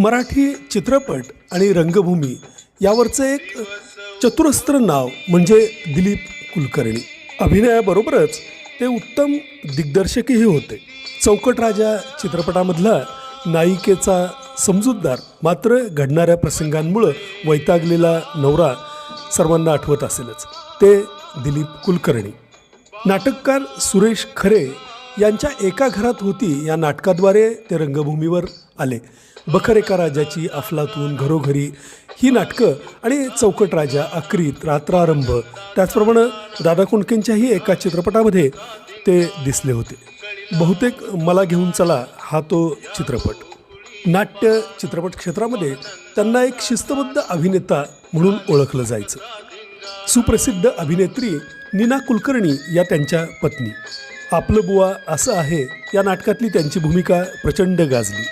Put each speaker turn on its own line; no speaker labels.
मराठी चित्रपट आणि रंगभूमी यावरचं एक चतुरस्त्र नाव म्हणजे दिलीप कुलकर्णी. अभिनयाबरोबरच ते उत्तम दिग्दर्शकही होते. चौकट राजा चित्रपटामधला नायिकेचा समजूतदार मात्र घडणाऱ्या प्रसंगांमुळं वैतागलेला नवरा सर्वांना आठवत असेलच. ते दिलीप कुलकर्णी. नाटककार सुरेश खरे यांच्या एका घरात होती या नाटकाद्वारे ते रंगभूमीवर आले. बखरेका राजाची अफलातून घरोघरी ही नाटकं आणि चौकट राजा अक्रीत रात्रारंभ. त्याचप्रमाणे दादा कोंडकेंच्याही एका चित्रपटामध्ये ते दिसले होते. बहुतेक मला घेऊन चला हा तो चित्रपट. नाट्य चित्रपट क्षेत्रामध्ये त्यांना एक शिस्तबद्ध अभिनेता म्हणून ओळखलं जायचं. सुप्रसिद्ध अभिनेत्री नीना कुलकर्णी या त्यांच्या पत्नी. आपलं बुवा असं आहे या नाटकातली त्यांची भूमिका प्रचंड गाजली.